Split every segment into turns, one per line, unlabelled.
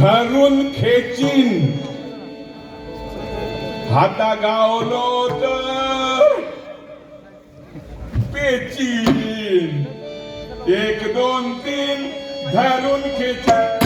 धरून खेचीन. हाता गावलो तर पेचीन. एक दोन तीन धरून खेचीन.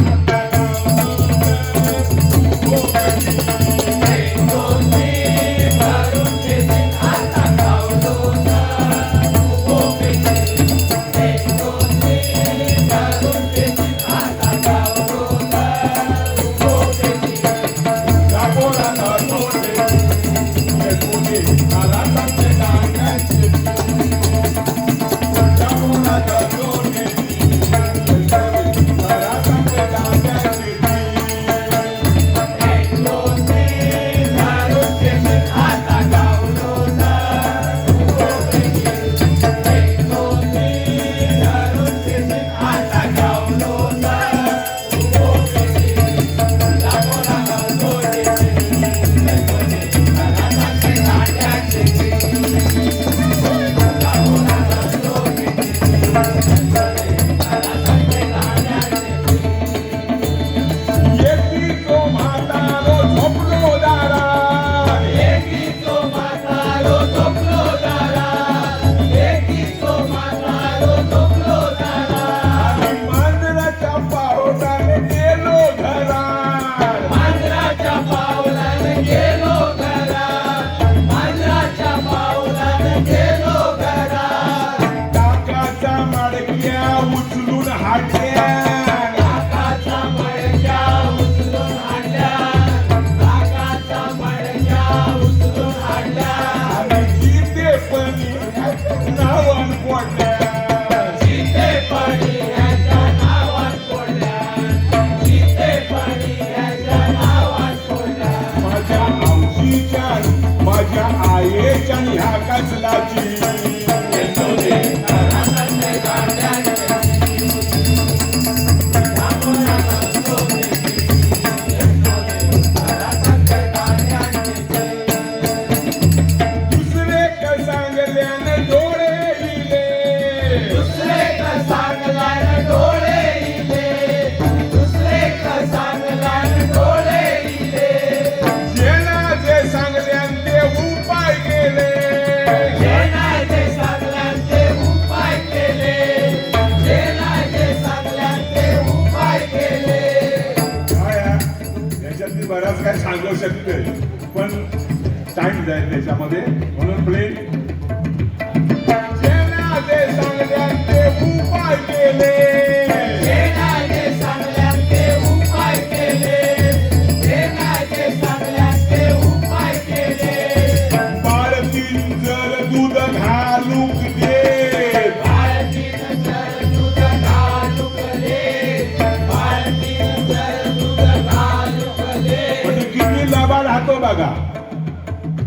किती लाभा राहतो बघा.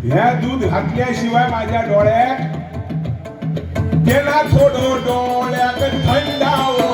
ह्या दूध घातल्याशिवाय माझ्या डोळ्यात केला थोडो डोळ्यात थंडावो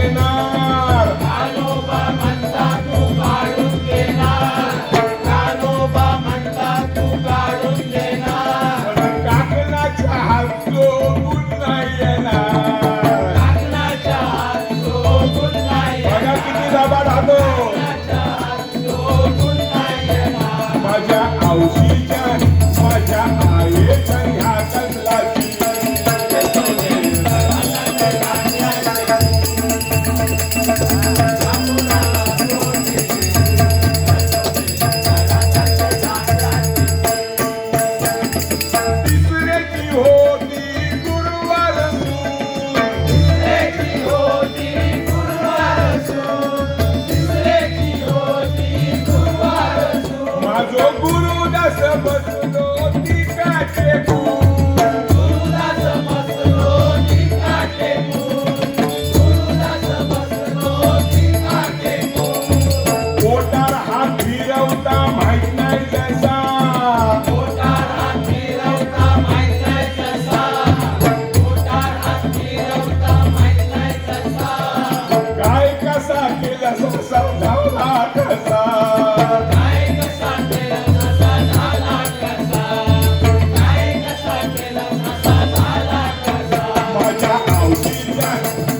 So, Guru, that's the o vai.